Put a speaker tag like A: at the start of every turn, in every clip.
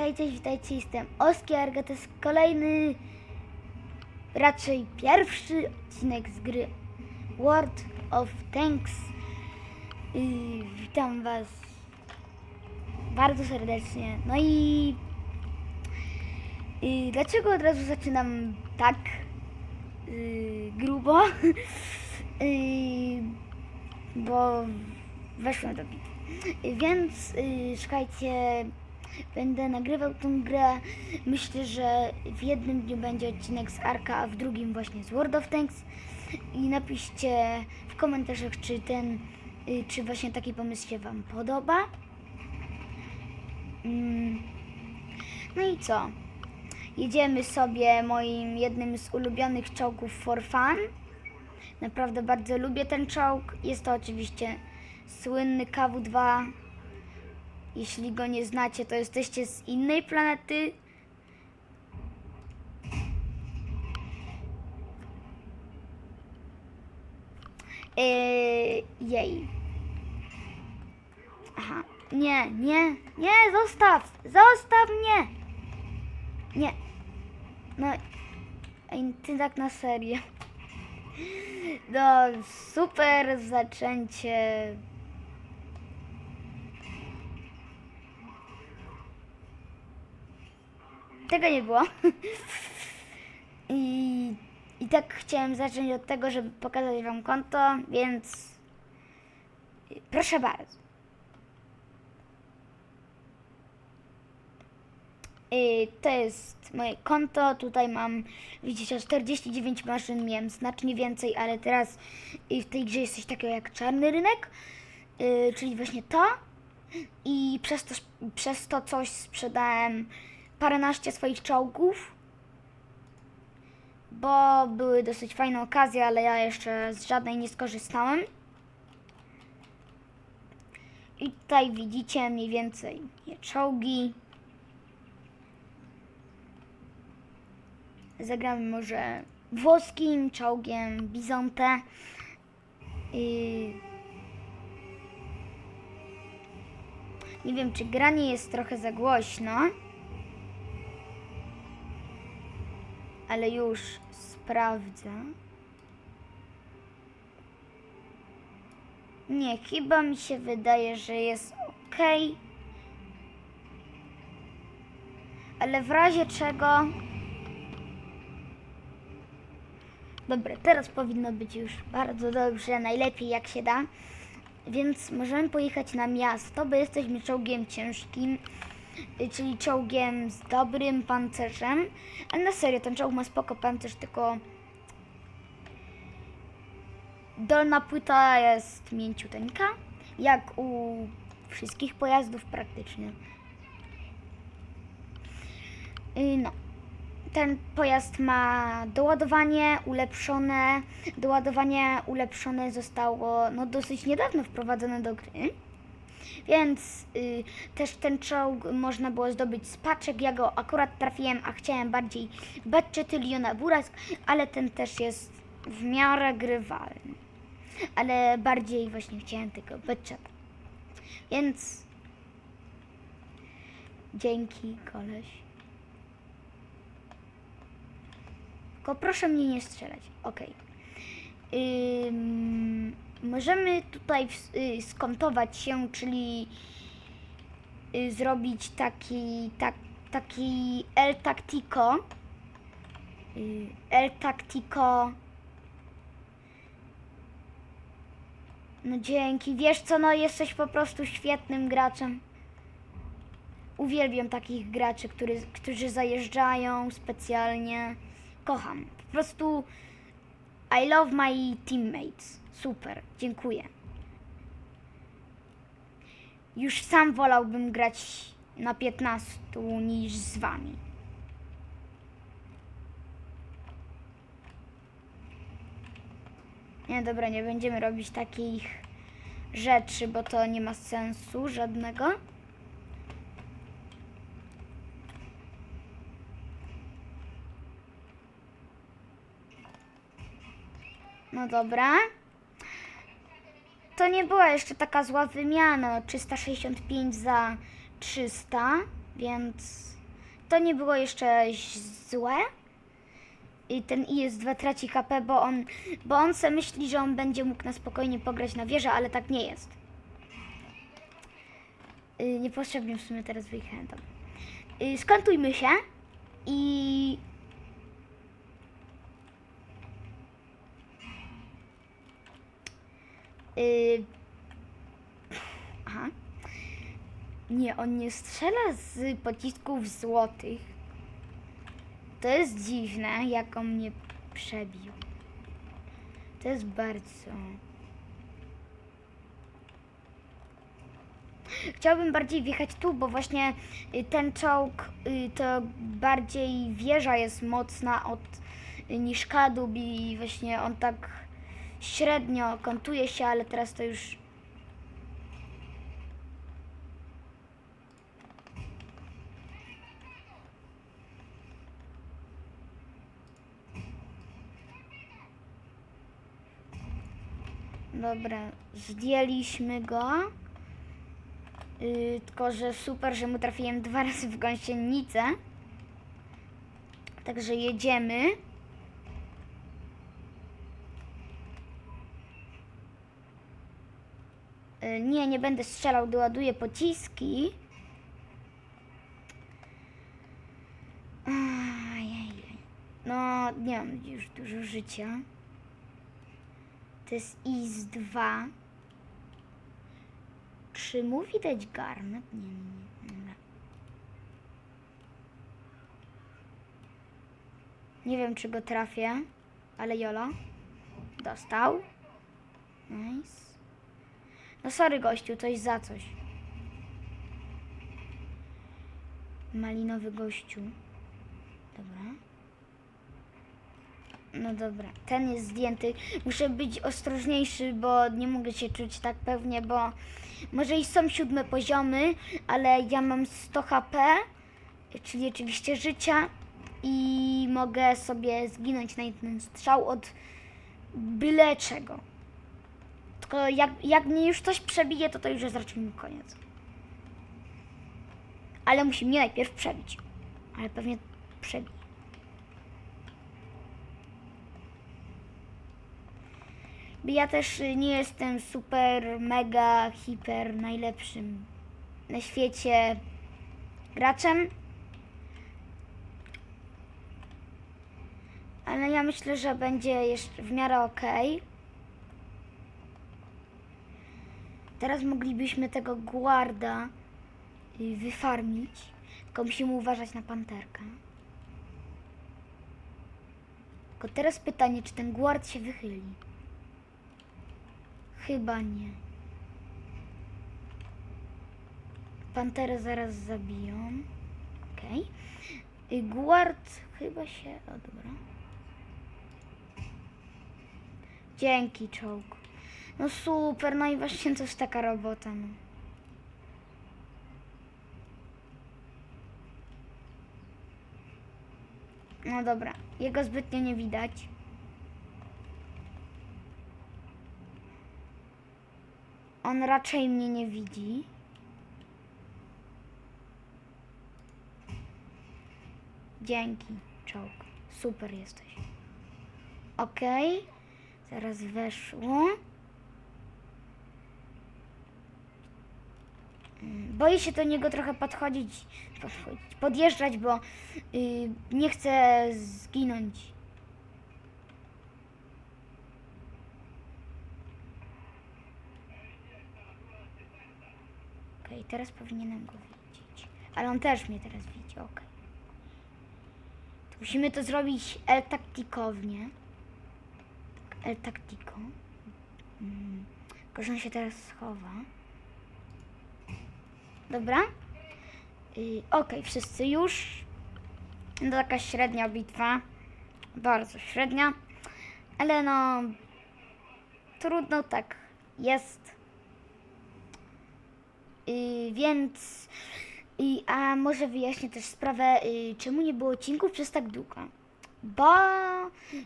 A: hej, cześć, witajcie, jestem Oskar, to jest kolejny, raczej pierwszy odcinek z gry World of Tanks. Yy, witam was bardzo serdecznie. No i dlaczego od razu zaczynam tak yy, grubo? yy, bo weszłem do bitwy. Więc yy, słuchajcie, będę nagrywał tą grę. Myślę, że w jednym dniu będzie odcinek z Arka, a w drugim właśnie z World of Tanks. I napiszcie w komentarzach, czy ten, yy, czy właśnie taki pomysł się Wam podoba. Mm. No i co? Jedziemy sobie moim jednym z ulubionych czołgów for fun. Naprawdę bardzo lubię ten czołg. Jest to oczywiście słynny KW-2. Jeśli go nie znacie, to jesteście z innej planety. Eee, jej. Aha. Nie, nie, nie, zostaw! Zostaw mnie! Nie. No, ty tak na serio. No, super zaczęcie. Tego nie było. I, I tak chciałem zacząć od tego, żeby pokazać Wam konto, więc proszę bardzo. Y, To jest moje konto. Tutaj mam, widzicie, 49 maszyn. Miałem znacznie więcej, ale teraz w tej grze jest coś takiego jak czarny rynek, y, czyli właśnie to. I przez to, przez to coś sprzedałem paręnaście swoich czołgów, bo były dosyć fajne okazje, ale ja jeszcze z żadnej nie skorzystałem. I tutaj widzicie mniej więcej czołgi. Zagramy może włoskim czołgiem Bizonte. I... Nie wiem, czy granie jest trochę za głośno. Ale już sprawdzę. Nie, chyba mi się wydaje, że jest ok. Ale w razie czego Dobra, teraz powinno być już bardzo dobrze, najlepiej jak się da. Więc możemy pojechać na miasto, bo jesteśmy czołgiem ciężkim, czyli czołgiem z dobrym pancerzem. Ale na serio, ten czołg ma spoko pancerz, tylko dolna płyta jest mięciuteńka, jak u wszystkich pojazdów praktycznie. Y, No ten pojazd ma doładowanie ulepszone. Doładowanie ulepszone zostało no, dosyć niedawno wprowadzone do gry. Więc y, też ten czołg można było zdobyć z paczek. Ja go akurat trafiłem, a chciałem bardziej Batchetyliona Burask, ale ten też jest w miarę grywalny. Ale bardziej właśnie chciałem tego Batcheta. Więc dzięki koleś. Tylko proszę mnie nie strzelać. Ok. Ym, możemy tutaj y, skontować się, czyli y, zrobić taki, tak, taki El Tactico. Y, El Tactico. No dzięki. Wiesz co, no jesteś po prostu świetnym graczem. Uwielbiam takich graczy, który, którzy zajeżdżają specjalnie. Kocham. Po prostu I love my teammates. Super. Dziękuję. Już sam wolałbym grać na 15 niż z wami. Nie, dobra, nie będziemy robić takich rzeczy, bo to nie ma sensu żadnego. No dobra. To nie była jeszcze taka zła wymiana. no, 365 za 300. więc to nie było jeszcze złe. I ten IS-2 traci HP, bo on, bo on se myśli, że on będzie mógł na spokojnie pograć na wieżę, ale tak nie jest. Y, niepotrzebnie w sumie teraz wyjechałem tam. Y, skantujmy się i... Y, aha. Nie, on nie strzela z pocisków złotych. To jest dziwne, jak on mnie przebił. To jest bardzo. Chciałbym bardziej wjechać tu, bo właśnie y, ten czołg y, to bardziej wieża jest mocna od y, niż kadłub i właśnie on tak średnio kątuje się, ale teraz to już Dobra, zdjęliśmy go. Yy, tylko, że super, że mu trafiłem dwa razy w gąsienicę. Także jedziemy. Nie, nie będę strzelał, doładuję pociski. No, nie mam już dużo życia. To jest IS-2. Czy mu widać garnet? Nie, nie, nie. Nie wiem, czy go trafię, ale Jolo dostał. Nice. No sorry gościu, coś za coś. Malinowy gościu. Dobra. No dobra, ten jest zdjęty. Muszę być ostrożniejszy, bo nie mogę się czuć tak pewnie, bo może i są siódme poziomy, ale ja mam 100 HP, czyli oczywiście życia i mogę sobie zginąć na jeden strzał od byle czego. Tylko jak, jak mnie już coś przebije, to to już jest raczej koniec. Ale musi mnie najpierw przebić. Ale pewnie przebije. Ja też nie jestem super, mega, hiper najlepszym na świecie graczem. Ale ja myślę, że będzie jeszcze w miarę ok. Teraz moglibyśmy tego guarda y, wyfarmić. Tylko musimy uważać na panterkę. Tylko teraz pytanie, czy ten guard się wychyli. Chyba nie. Panterę zaraz zabiją. Okej. Okay. Guard chyba się... O, dobra. Dzięki, czołg. No super, no i właśnie to jest taka robota, no. No dobra, jego zbytnio nie widać. On raczej mnie nie widzi. Dzięki, czołg. Super jesteś. Okej. Zaraz weszło. Boję się do niego trochę podchodzić, podchodzić podjeżdżać, bo y, nie chcę zginąć. Okej, teraz powinienem go widzieć. Ale on też mnie teraz widzi, okej. To Musimy to zrobić el-taktykownie. Tak, El-taktiko. Mm. Tylko, on się teraz schowa. Dobra. Yy, okej, wszyscy już. To taka średnia bitwa. Bardzo średnia. Ale no... Trudno tak jest. Y, więc. I, a może wyjaśnię też sprawę, y, czemu nie było odcinków przez tak długo. Bo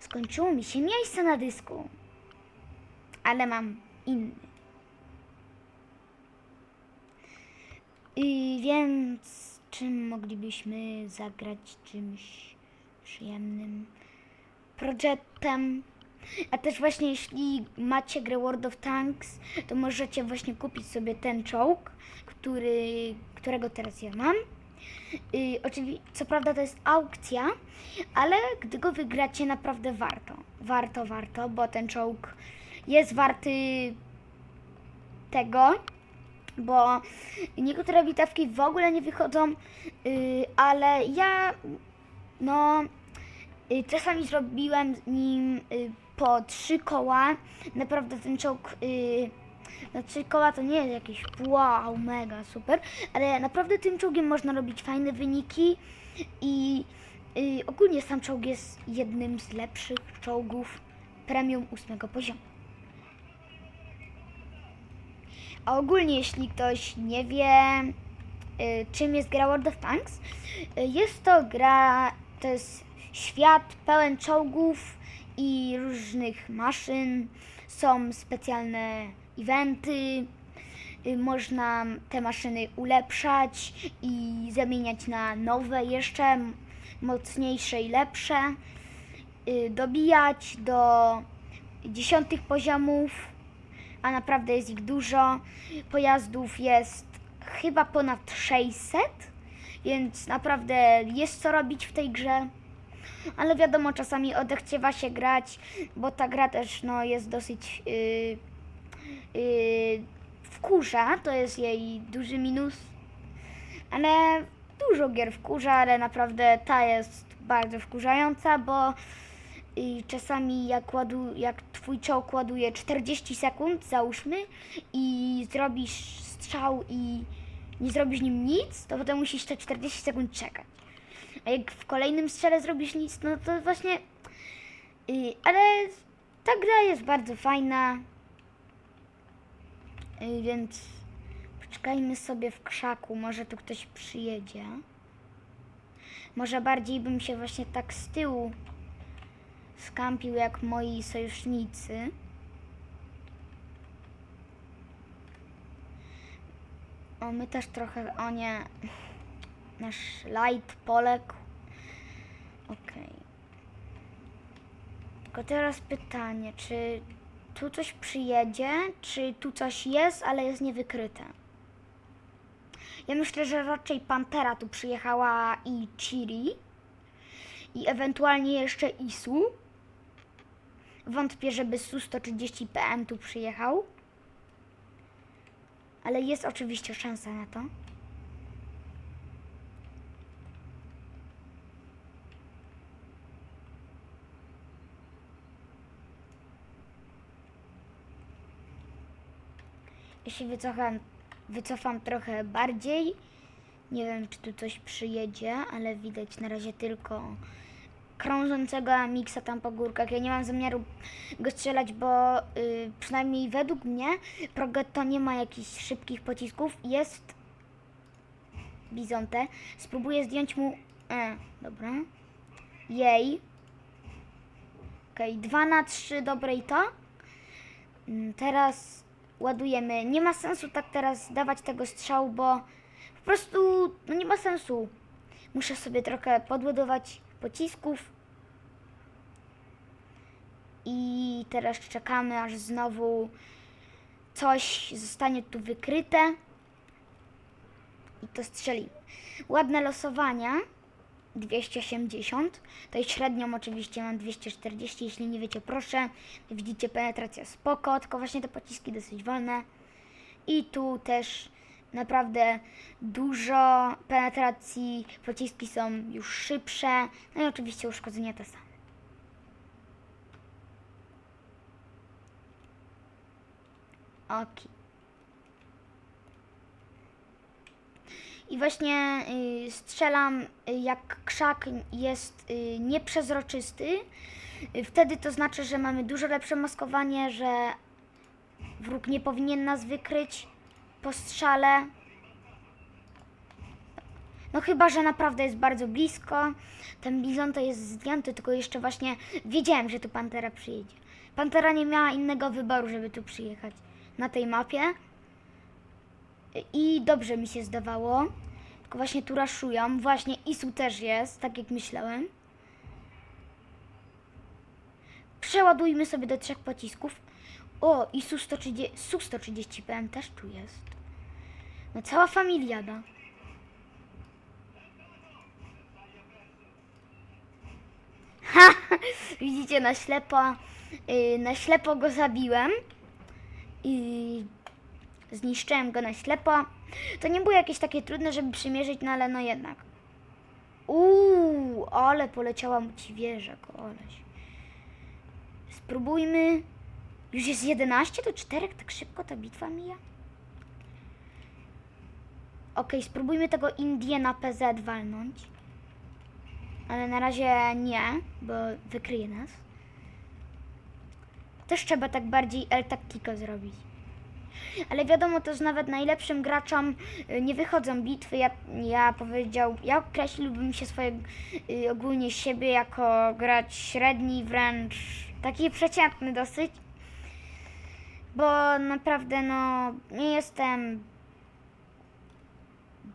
A: skończyło mi się miejsce na dysku. Ale mam inny. Y, więc czym moglibyśmy zagrać czymś przyjemnym projektem. A też właśnie jeśli macie grę World of Tanks, to możecie właśnie kupić sobie ten czołg, który, którego teraz ja mam. Yy, oczywiście, co prawda to jest aukcja, ale gdy go wygracie, naprawdę warto. Warto, warto, bo ten czołg jest warty tego, bo niektóre bitewki w ogóle nie wychodzą, yy, ale ja, no, yy, czasami zrobiłem z nim yy, po trzy koła. Naprawdę ten czołg, yy, trzy koła to nie jest jakieś wow, mega super, ale naprawdę tym czołgiem można robić fajne wyniki i yy, ogólnie sam czołg jest jednym z lepszych czołgów premium ósmego poziomu. A ogólnie, jeśli ktoś nie wie, y, czym jest gra World of Tanks, y, jest to gra, to jest świat pełen czołgów i różnych maszyn. Są specjalne eventy, y, można te maszyny ulepszać i zamieniać na nowe, jeszcze mocniejsze i lepsze. Y, Dobijać do dziesiątych poziomów a naprawdę jest ich dużo. Pojazdów jest chyba ponad 600, więc naprawdę jest co robić w tej grze. Ale wiadomo, czasami odechciewa się grać, bo ta gra też no, jest dosyć yy, yy, wkurza, to jest jej duży minus. Ale dużo gier wkurza, ale naprawdę ta jest bardzo wkurzająca, bo i czasami jak, ładu, jak twój czołg ładuje 40 sekund, załóżmy, i zrobisz strzał i nie zrobisz nim nic, to potem musisz te 40 sekund czekać. A jak w kolejnym strzale zrobisz nic, no to właśnie. y, ale ta gra jest bardzo fajna. Y, więc poczekajmy sobie w krzaku, może tu ktoś przyjedzie. Może bardziej bym się właśnie tak z tyłu skampił jak moi sojusznicy. O, my też trochę, o nie, nasz light poległ. Okej. Tylko teraz pytanie, czy tu coś przyjedzie, czy tu coś jest, ale jest niewykryte? Ja myślę, że raczej Pantera tu przyjechała i Chiri i ewentualnie jeszcze ISU. Wątpię, żeby Su-130 PM tu przyjechał. Ale jest oczywiście szansa na to. Się wycofam, wycofam trochę bardziej. Nie wiem, czy tu coś przyjedzie, ale widać na razie tylko krążącego Amiksa tam po górkach. Ja nie mam zamiaru go strzelać, bo y, przynajmniej według mnie Progetto nie ma jakichś szybkich pocisków. Jest Bizonte. Spróbuję zdjąć mu... E, dobra. Jej. Okej, 2 na 3, dobre i to. Mm, Teraz ładujemy. Nie ma sensu tak teraz dawać tego strzału, bo po prostu no nie ma sensu. Muszę sobie trochę podładować pocisków. I teraz czekamy, aż znowu coś zostanie tu wykryte. I to strzelimy. Ładne losowania. 280. To jest średnią oczywiście mam 240. Jeśli nie wiecie, proszę. Widzicie, penetracja spoko, tylko właśnie te pociski dosyć wolne. I tu też naprawdę dużo penetracji. Pociski są już szybsze. No i oczywiście uszkodzenia te same. Ok. I właśnie y, strzelam, y, jak krzak jest y, nieprzezroczysty. Y, wtedy to znaczy, że mamy dużo lepsze maskowanie, że wróg nie powinien nas wykryć po strzale. No chyba, że naprawdę jest bardzo blisko. Ten bizon to jest zdjęty, tylko jeszcze właśnie wiedziałem, że tu Pantera przyjedzie. Pantera nie miała innego wyboru, żeby tu przyjechać na tej mapie. I dobrze mi się zdawało. Tylko właśnie tu raszują. Właśnie Isu też jest, tak jak myślałem. Przeładujmy sobie do trzech pocisków. O, i Su-130, Su-130 PM też tu jest. No cała familiada. Ha! Widzicie, na ślepo, yy, na ślepo go zabiłem. I zniszczyłem go na ślepo. To nie było jakieś takie trudne, żeby przymierzyć, no ale no jednak. Uuu, ale poleciała mu ci wieża, koleś. Spróbujmy. Już jest 11 do 4, tak szybko ta bitwa mija. Okej, spróbujmy tego Indiana PZ walnąć. Ale na razie nie, bo wykryje nas. Też trzeba tak bardziej El Tactico zrobić. Ale wiadomo, to, nawet najlepszym graczom y, nie wychodzą bitwy. Ja, ja powiedział, ja określiłbym się swoje, y, ogólnie siebie jako gracz średni, wręcz taki przeciętny dosyć. Bo naprawdę, no, nie jestem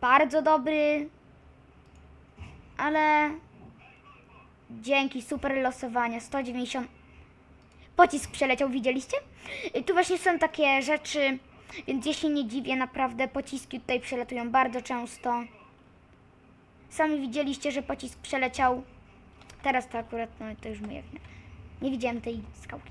A: bardzo dobry, ale dzięki super losowania 190 pocisk przeleciał, widzieliście? Tu właśnie są takie rzeczy, więc ja się nie dziwię, naprawdę pociski tutaj przelatują bardzo często. Sami widzieliście, że pocisk przeleciał. Teraz to akurat, no to już moja wina. Nie widziałem tej skałki.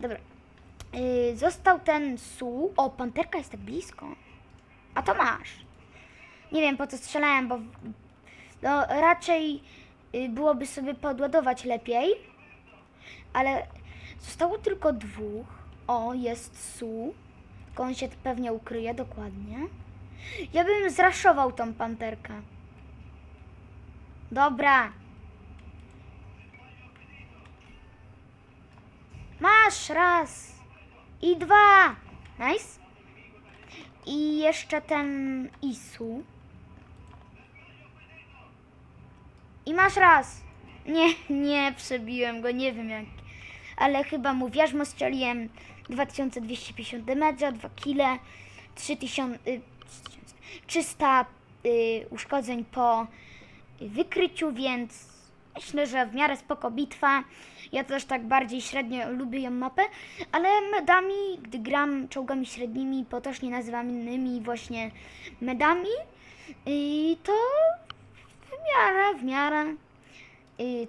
A: Dobra. Yy, został ten su. O, panterka jest tak blisko. A to masz. Nie wiem po co strzelałem, bo no, raczej y, byłoby sobie podładować lepiej. Ale zostało tylko dwóch. O, jest su. Tylko on się pewnie ukryje dokładnie. Ja bym zraszował tą panterkę. Dobra. Masz raz. I dwa. Nice. I jeszcze ten Isu. I masz raz. Nie, nie, przebiłem go, nie wiem jak. Ale chyba mu wierzmo strzeliłem 2250 damage'a, 2 kile, 3000, y, 300 y, uszkodzeń po wykryciu, więc myślę, że w miarę spoko bitwa. Ja też tak bardziej średnio lubię ją mapę, ale medami, gdy gram czołgami średnimi, potocznie nazywanymi właśnie medami, i to w miarę, w miarę.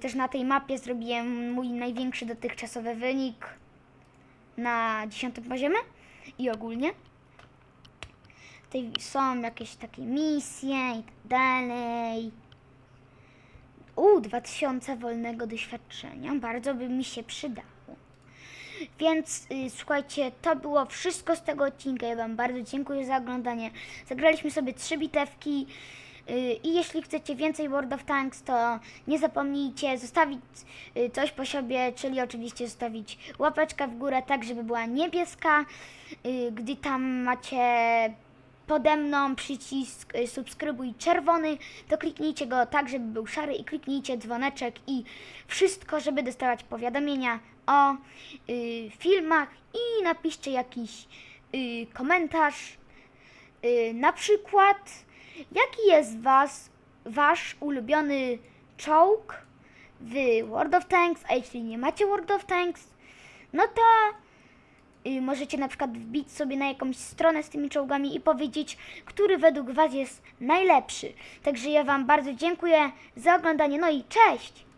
A: Też na tej mapie zrobiłem mój największy dotychczasowy wynik na 10 poziomie i ogólnie. Tutaj są jakieś takie misje i tak dalej. U, 2000 wolnego doświadczenia. Bardzo by mi się przydało. Więc y, słuchajcie, to było wszystko z tego odcinka. Ja Wam bardzo dziękuję za oglądanie. Zagraliśmy sobie trzy bitewki. Y, I jeśli chcecie więcej World of Tanks, to nie zapomnijcie zostawić y, coś po sobie, czyli oczywiście zostawić łapeczkę w górę, tak żeby była niebieska. Y, Gdy tam macie pode mną przycisk subskrybuj czerwony, to kliknijcie go tak, żeby był szary i kliknijcie dzwoneczek i wszystko, żeby dostawać powiadomienia o y, filmach i napiszcie jakiś y, komentarz. Y, na przykład, jaki jest was, wasz ulubiony czołg w World of Tanks, a jeśli nie macie World of Tanks, no to y, możecie na przykład wbić sobie na jakąś stronę z tymi czołgami i powiedzieć, który według was jest najlepszy. Także ja wam bardzo dziękuję za oglądanie, no i cześć!